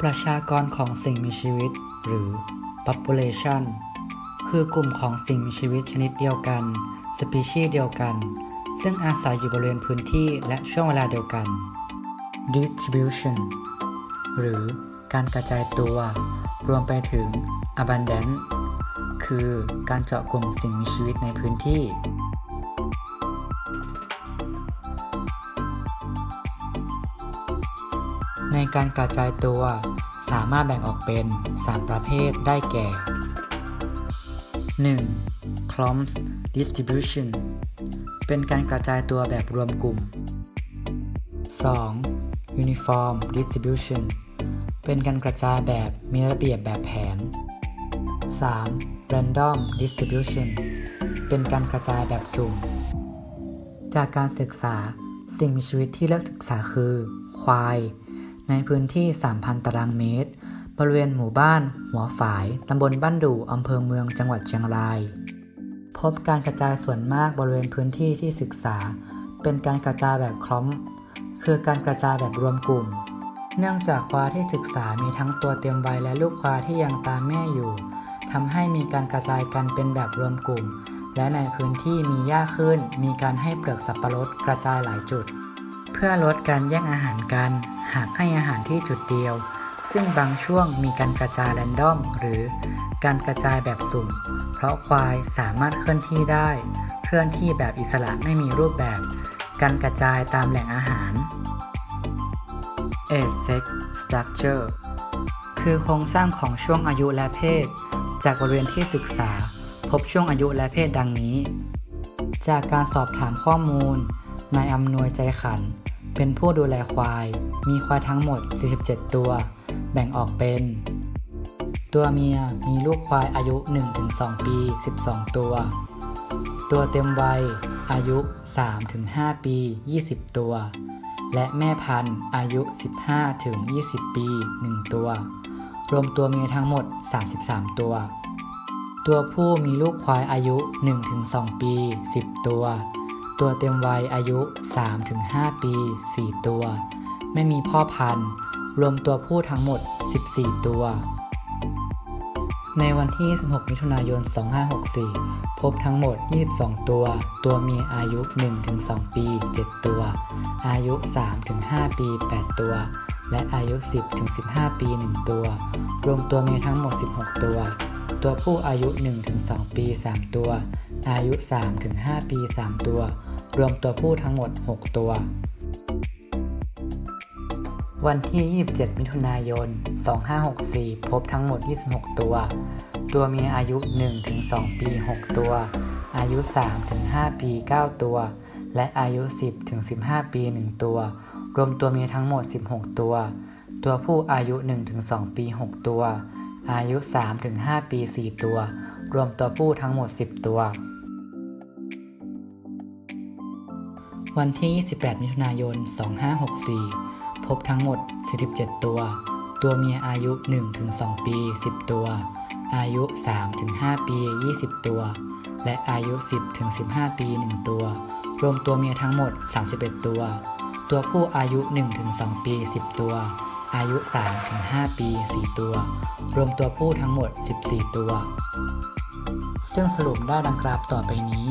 ประชากรของสิ่งมีชีวิต หรือ population คือกลุ่มของสิ่งมีชีวิตชนิดเดียวกัน สปีชีส์เดียวกัน ซึ่งอาศัยอยู่บริเวณพื้นที่และช่วงเวลาเดียวกัน distribution หรือการกระจายตัว รวมไปถึง abundance คือการเจาะกลุ่มสิ่งมีชีวิตในพื้นที่ ในการกระจายตัว สามารถแบ่งออกเป็น 3 ประเภทได้แก่ 1. clumps distribution เป็นการกระจายตัวแบบรวมกลุ่ม 2. uniform distribution เป็นการกระจายแบบมีระเบียบแบบแผน 3. random distribution เป็นการกระจายแบบสุ่ม จากการศึกษาสิ่งมีชีวิตที่เลือกศึกษาคือ ควาย ในพื้นที่ 3,000 ตารางเมตร บริเวณหมู่บ้าน หัวฝาย ตำบลบ้านดู่อำเภอเมืองจังหวัดเชียงราย พบการกระจายส่วนมากบริเวณพื้นที่ที่ศึกษา เป็นการกระจายแบบคล้อม คือการกระจายแบบรวมกลุ่ม เนื่องจากควาที่ศึกษามีทั้งตัวเต็มวัยและลูกควาที่ยังตามแม่อยู่ทำให้มีการกระจายกันเป็นแบบรวมกลุ่ม และในพื้นที่มีหญ้าขึ้น มีการให้เปลือกสับปะรดกระจายหลายจุด เพื่อลดการแย่งอาหารกัน หากให้อาหารที่จุดเดียว ซึ่งบางช่วงมีการกระจายแรนดอม หรือการกระจายแบบสุ่ม เพราะควายสามารถเคลื่อนที่ได้ เคลื่อนที่แบบอิสระไม่มีรูปแบบ การกระจายตามแหล่งอาหาร Age Sex Structure คือโครงสร้างของช่วงอายุและเพศ จากบริเวณที่ศึกษา พบช่วงอายุและเพศดังนี้ จากการสอบถามข้อมูลนายอำนวยใจขัน เป็นผู้ดูแลควาย มีควายทั้งหมด 47 ตัว แบ่งออกเป็น ตัวเมียมีลูกควายอายุ 1-2 ปี 12 ตัว ตัวเต็มวัยอายุ 3-5 ปี 20 ตัว และแม่พันธุ์อายุ 15-20 ปี 1 ตัว รวมตัวเมียทั้งหมด 33 ตัว ตัวผู้มีลูกควายอายุ 1-2 ปี 10 ตัว ตัวเต็มวัยอายุ 3-5 ปี 4 ตัว ไม่มีพ่อพันธุ์ รวมตัวผู้ทั้งหมด 14 ตัว ในวันที่ 16 มิถุนายน 2564 พบทั้งหมด 22 ตัว ตัวเมียอายุ 1-2 ปี 7 ตัว อายุ 3-5 ปี 8 ตัว และอายุ 10-15 ปี 1 ตัว รวมตัวเมียทั้งหมด 16 ตัว ตัวผู้อายุ 1-2 ปี 3 ตัว อายุ 3-5 ปี 3 ตัว รวมตัวผู้ทั้งหมด 6 ตัว วันที่ 27 มิถุนายน 2564 พบทั้งหมด 26 ตัว ตัวเมียอายุ 1-2 ปี 6 ตัว อายุ 3-5 ปี 9 ตัว และอายุ 10-15 ปี 1 ตัว รวมตัวเมียทั้งหมด 16 ตัว ตัวผู้อายุ 1-2 ปี 6 ตัวอายุ 3-5 ปี 4 ตัว รวมตัวผู้ทั้งหมด 10 ตัว วันที่ 28 มิถุนายน 2564 พบทั้งหมด 47 ตัว ตัวเมียอายุ 1-2 ปี 10 ตัว อายุ 3-5 ปี 20 ตัว และอายุ 10-15 ปี 1 ตัว รวมตัวเมียทั้งหมด 31 ตัว ตัวผู้อายุ 1-2 ปี 10 ตัว อายุ 3-5 ปี 4 ตัว รวมตัวผู้ทั้งหมด 14 ตัว ซึ่งสรุปได้ดังกราฟต่อไปนี้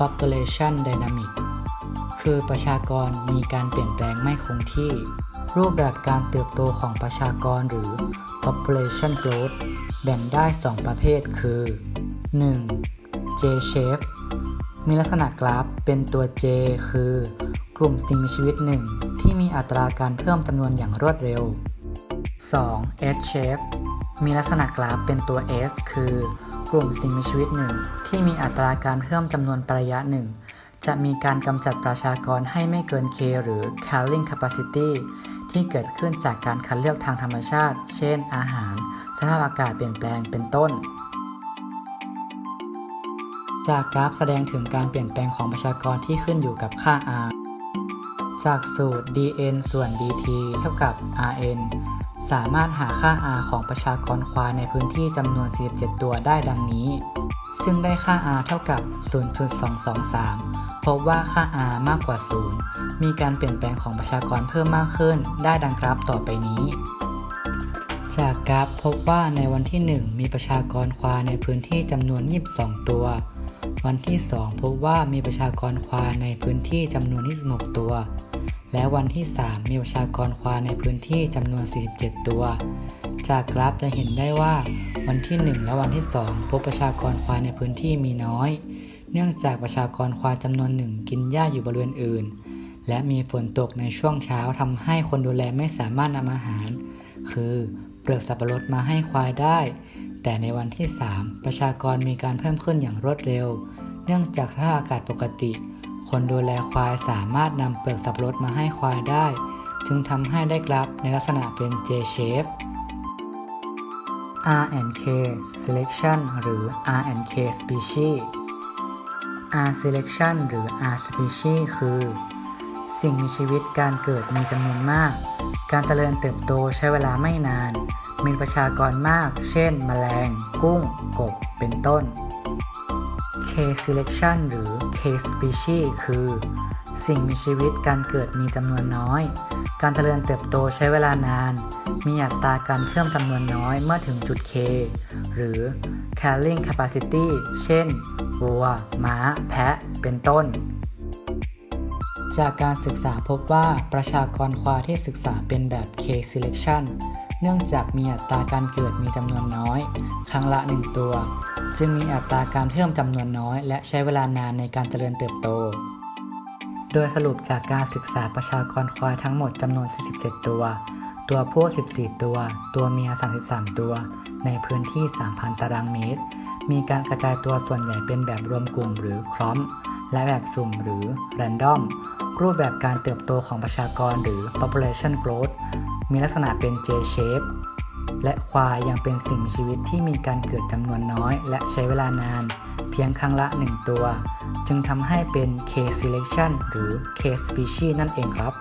population dynamic คือประชากรมีการเปลี่ยนแปลงไม่คงที่ รูปแบบการเติบโตของประชากรหรือ population growth แบ่งได้ 2 ประเภทคือ 1. J shape มีลักษณะกราฟเป็นตัว J คือ กลุ่มสิ่งมีชีวิตหนึ่งที่มีอัตราการเพิ่มจำนวนอย่างรวดเร็ว 2. S shape มีลักษณะกราฟเป็นตัว S คือ กลุ่มสิ่งมีชีวิตหนึ่งที่มีอัตราการเพิ่มจำนวนประยะหนึ่งจะมีการกำจัดประชากรให้ไม่เกิน K หรือ carrying capacity ที่เกิดขึ้นจากการคัดเลือกทางธรรมชาติ เช่น อาหาร สภาพอากาศเปลี่ยนแปลง เป็นต้น จากกราฟแสดงถึงการเปลี่ยนแปลงของประชากรที่ขึ้นอยู่กับค่า R จากสูตร dn ส่วน dt เท่ากับ rn สามารถหาค่า r ของประชากรควายในพื้นที่จำนวน 47 ตัวได้ดังนี้ ซึ่งได้ค่า r เท่ากับ 0.223 พบว่าค่า r มากกว่า 0 มีการเปลี่ยนแปลงของประชากรเพิ่มมากขึ้น ได้ดังกราฟต่อไปนี้ จากกราฟพบว่าในวันที่ 1 มีประชากรควายในพื้นที่จำนวน 22 ตัว วันที่ 2 พบว่ามีประชากรควายในพื้นที่จำนวน 26 ตัว และวันที่ 3 มีประชากรควายในพื้นที่จำนวน 47 ตัว จากกราฟจะเห็นได้ว่าวันที่ 1 และวันที่ 2 พบประชากรควายในพื้นที่มีน้อย เนื่องจากประชากรควายจำนวนหนึ่งกินหญ้าอยู่บริเวณอื่น และมีฝนตกในช่วงเช้าทำให้คนดูแลไม่สามารถนำอาหาร คือเปลือกสับปะรดมาให้ควายได้ แต่ในวันที่ 3 ประชากรมีการเพิ่มขึ้นอย่างรวดเร็ว เนื่องจากสภาพอากาศปกติ คนดูแลควายสามารถนำเปลือกสับปะรดมาให้ควายได้ จึงทำให้ได้กราฟในลักษณะเป็น J shape R and K selection หรือ R and K species R selection หรือ R species คือ สิ่งมีชีวิตการเกิดมีจำนวนมาก การเจริญเติบโตใช้เวลาไม่นาน มีประชากรมาก เช่น แมลง กุ้ง กบ เป็นต้น K selection หรือ K species คือ สิ่งมีชีวิตการเกิดมีจำนวนน้อย การเจริญเติบโตใช้เวลานาน มีอัตราการเพิ่มจำนวนน้อยเมื่อถึงจุด K หรือ carrying capacity เช่น วัว ม้า แพะ เป็นต้น จากการศึกษาพบว่าประชากรควายที่ศึกษาเป็นแบบ K selection เนื่องจากมีอัตราการเกิดมีจำนวนน้อย ครั้งละ 1 ตัว จึงมีอัตราการเพิ่มจำนวนน้อย และใช้เวลานานในการเจริญเติบโต โดยสรุปจากการศึกษาประชากรควายทั้งหมดจำนวน 47 ตัว ตัวผู้ 14 ตัว ตัวเมีย 33 ตัว ในพื้นที่ 3,000 ตารางเมตร มีการกระจายตัวส่วนใหญ่เป็นแบบรวมกลุ่มหรือครอมและแบบสุ่มหรือ random รูปแบบการเติบโตของประชากรหรือ population growth มีลักษณะเป็น J shape และควายยังเป็นสิ่งมีชีวิตที่มีการเกิดจำนวนน้อย และใช้เวลานาน เพียงครั้งละ 1 ตัว จึงทำให้เป็น K selection หรือ K species นั่นเองครับ